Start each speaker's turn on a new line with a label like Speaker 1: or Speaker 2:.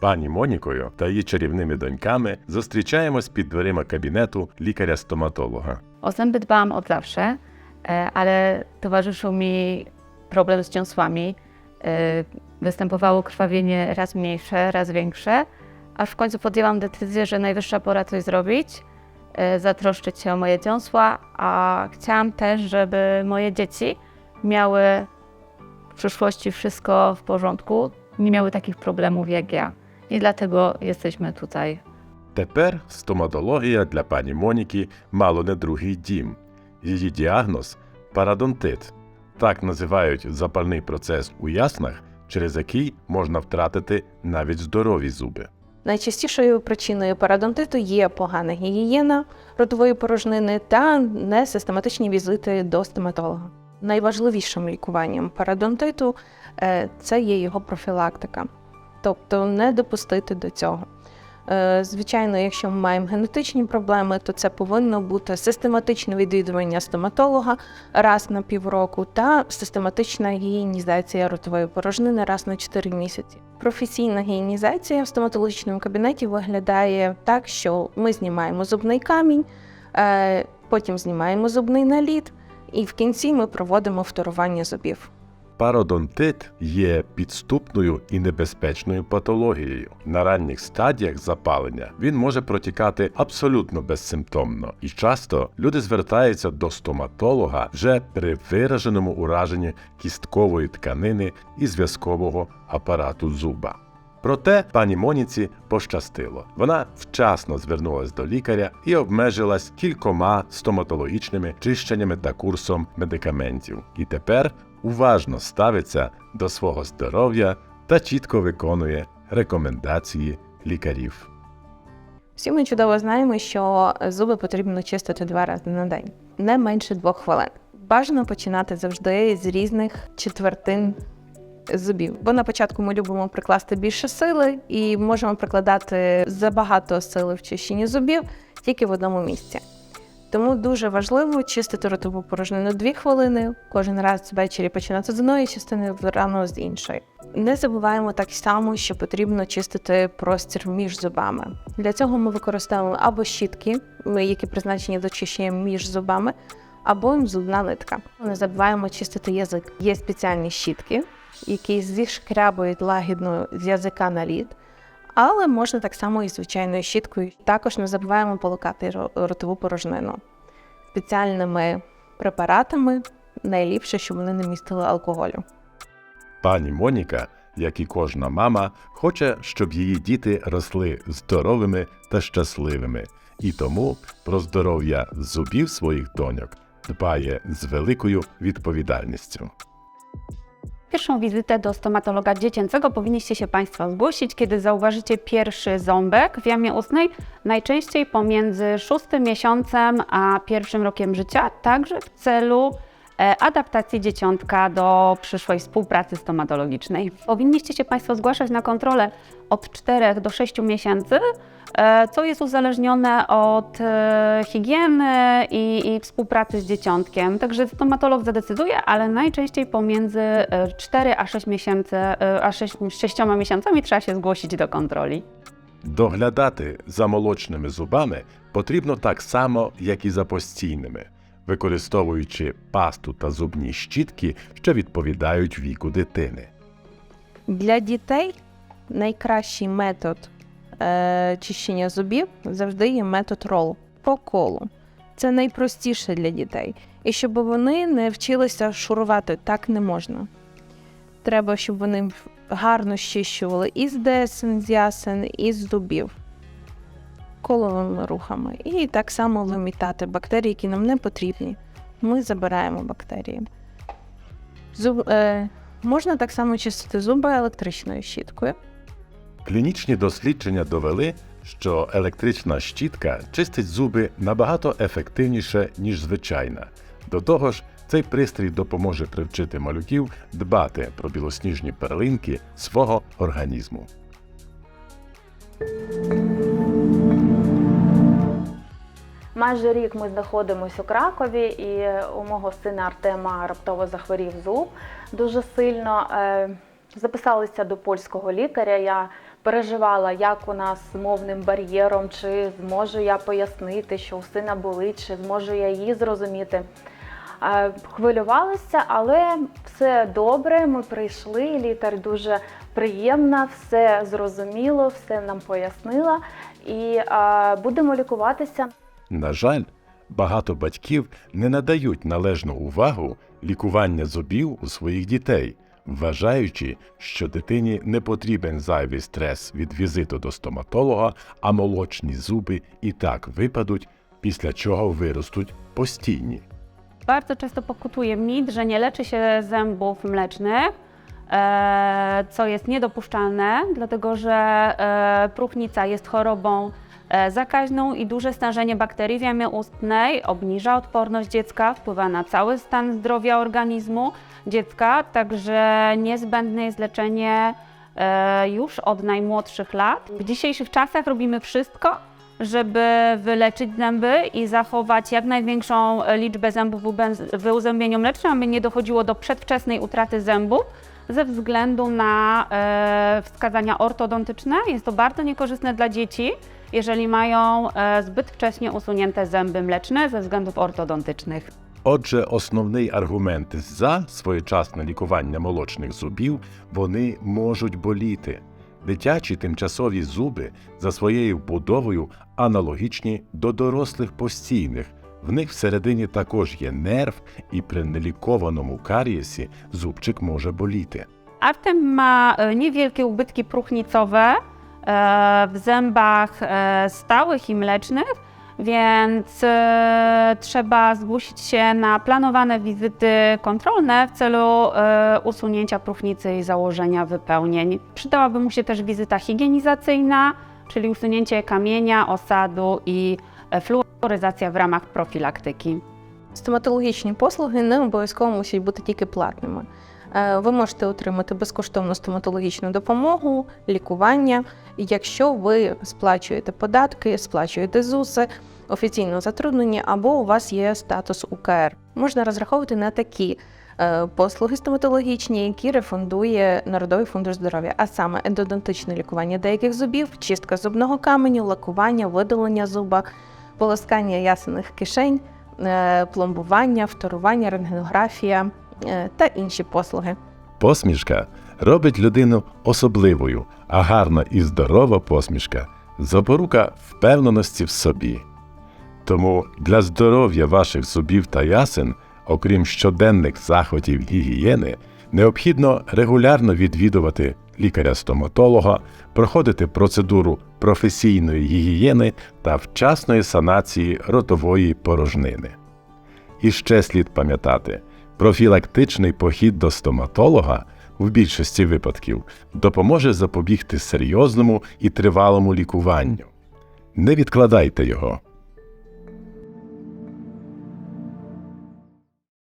Speaker 1: пані Монікою та її чарівними доньками зустрічаємось під дверима кабінету лікаря-стоматолога.
Speaker 2: O zęby dbałam od zawsze, e, ale towarzyszył mi problem z dziąsłami. E, Występowało krwawienie raz mniejsze, raz większe, aż w końcu podjęłam decyzję, że najwyższa pora coś zrobić, e, zatroszczyć się o moje dziąsła, a chciałam też, żeby moje dzieci miały w przyszłości wszystko w porządku, nie miały takich problemów jak ja. I dlatego jesteśmy tutaj
Speaker 1: Тепер стоматологія для пані Моніки мало не другий дім. Її діагноз парадонтит. Так називають запальний процес у яснах, через який можна втратити навіть здорові зуби.
Speaker 3: Найчастішою причиною парадонтиту є погана гігієна ротової порожнини та несистематичні візити до стоматолога. Найважливішим лікуванням парадонтиту е, це є його профілактика, тобто не допустити до цього. Е, Звичайно, якщо ми маємо генетичні проблеми, то це повинно бути систематичне відвідування стоматолога раз на півроку та систематична гігієнізація ротової порожнини раз на 4 місяці. Професійна гігієнізація в стоматологічному кабінеті виглядає так, що ми знімаємо зубний камінь, е, потім знімаємо зубний наліт, і в кінці ми проводимо вторування зубів.
Speaker 1: Пародонтит є підступною і небезпечною патологією. На ранніх стадіях запалення він може протікати абсолютно безсимптомно, і часто люди звертаються до стоматолога вже при вираженому ураженні кісткової тканини і зв'язкового апарату зуба. Проте пані Моніці пощастило. Вона вчасно звернулась до лікаря і обмежилась кількома стоматологічними чищеннями та курсом медикаментів. І тепер уважно ставиться до свого здоров'я та чітко виконує рекомендації лікарів.
Speaker 3: Всі ми чудово знаємо, що зуби потрібно чистити два рази на день, не менше двох хвилин. Бажано починати завжди з різних четвертин зубів. Бо на початку ми любимо прикласти більше сили і можемо прикладати забагато сили в чищенні зубів тільки в одному місці. Тому дуже важливо чистити ротову порожнину 2 хвилини, кожен раз ввечері починати з одної частини, рано з іншої. Не забуваємо так само, що потрібно чистити простір між зубами. Для цього ми використовуємо або щітки, які призначені до чищення між зубами, або зубна нитка. Не забуваємо чистити язик. Є спеціальні щітки, які зішкрябують лагідно з язика на лід. Але можна так само і звичайною щіткою. Також не забуваємо полукати ротову порожнину спеціальними препаратами. Найліпше, щоб вони не містили алкоголю.
Speaker 1: Пані Моніка, як і кожна мама, хоче, щоб її діти росли здоровими та щасливими, і тому про здоров'я зубів своїх доньок дбає з великою відповідальністю.
Speaker 4: Pierwszą wizytę do stomatologa dziecięcego powinniście się Państwo zgłosić, kiedy zauważycie pierwszy ząbek w jamie ustnej, najczęściej pomiędzy szóstym miesiącem a pierwszym rokiem życia, także w celu e, adaptacji dzieciątka do przyszłej współpracy stomatologicznej. Powinniście się Państwo zgłaszać na kontrolę od 4 do 6 miesięcy, e, co jest uzależnione od e, higieny i, i współpracy z dzieciątkiem. Także stomatolog zadecyduje, ale najczęściej pomiędzy e, 4 a 6 miesięcy, e, a 6, 6 miesiącami trzeba się zgłosić do kontroli.
Speaker 1: Доглядати за молочними зубами потрібно так само, як і за постійними, Використовуючи пасту та зубні щітки, що відповідають віку дитини.
Speaker 3: Для дітей найкращий метод е, чищення зубів завжди є метод рол по колу. Це найпростіше для дітей. І щоб вони не вчилися шурувати, так не можна. Треба, щоб вони гарно щищували і з десен, з ясен, і з зубів коловими рухами. І так само вимітати бактерії, які нам не потрібні. Ми забираємо бактерії. Зуб, е, можна так само чистити зуби електричною щіткою.
Speaker 1: Клінічні дослідження довели, що електрична щітка чистить зуби набагато ефективніше, ніж звичайна. До того ж, цей пристрій допоможе привчити малюків дбати про білосніжні перлинки свого організму.
Speaker 5: Майже рік ми знаходимося у Кракові, і у мого сина Артема раптово захворів зуб дуже сильно. Е, Записалися до польського лікаря. Я переживала, як у нас з мовним бар'єром, чи зможу я пояснити, що у сина болить, чи зможу я її зрозуміти. Е, Хвилювалася, але все добре. Ми прийшли. Лікар дуже приємна, все зрозуміло, все нам пояснила. І е, будемо лікуватися.
Speaker 1: На жаль, багато батьків не надають належну увагу лікування зубів у своїх дітей, вважаючи, що дитині не потрібен зайвий стрес від візиту до стоматолога, а молочні зуби і так випадуть, після чого виростуть постійні.
Speaker 4: Bardzo często pokutuje mit, że nie leczy się zębów mlecznych, e, co jest niedopuszczalne, dlatego że e, próchnica jest chorobą zakaźną i duże stężenie bakterii w jamie ustnej obniża odporność dziecka, wpływa na cały stan zdrowia organizmu dziecka, także niezbędne jest leczenie e, już od najmłodszych lat. W dzisiejszych czasach robimy wszystko, żeby wyleczyć zęby i zachować jak największą e, liczbę zębów w uzębieniu mlecznym, aby nie dochodziło do przedwczesnej utraty zębów ze względu na e, wskazania ortodontyczne. Jest to bardzo niekorzystne dla dzieci, jeżeli mają e, zbyt wcześnie usunięte zęby mleczne ze względów ortodontycznych.
Speaker 1: Отже, основний аргумент за своєчасне лікування молочних зубів вони можуть боліти. Дитячі тимчасові зуби за своєю вбудовою аналогічні до дорослих постійних. В них всередині також є нерв, і при нелікованому карієсі зубчик може боліти.
Speaker 4: Ma e, niewielkie ubytki próchnicowe e, w zębach e, stałych i mlecznych, więc e, trzeba zgłosić się na planowane wizyty kontrolne w celu e, usunięcia próchnicy i założenia wypełnień. Przydałaby mu się też wizyta higienizacyjna, czyli usunięcie kamienia, osadu i e, fluoryzacja w ramach profilaktyki.
Speaker 3: Стоматологічні послуги не обов'язково мусять бути тільки платними. Е, Ви можете отримати безкоштовну стоматологічну допомогу, лікування, якщо ви сплачуєте податки, сплачуєте ЗУСи, офіційно затруднені або у вас є статус УКР. Можна розраховувати на такі е, послуги стоматологічні, які рефундує Народовий фонд здоров'я, а саме ендодонтичне лікування деяких зубів, чистка зубного каменю, лакування, видалення зуба, полоскання ясених кишень е, пломбування, вторування, рентгенографія та інші послуги.
Speaker 1: Посмішка робить людину особливою, а гарна і здорова посмішка запорука впевненості в собі. Тому для здоров'я ваших зубів та ясен, окрім щоденних заходів гігієни, необхідно регулярно відвідувати лікаря-стоматолога, проходити процедуру професійної гігієни та вчасної санації ротової порожнини. І ще слід пам'ятати, профілактичний похід до стоматолога в більшості випадків допоможе запобігти серйозному і тривалому лікуванню. Не відкладайте його.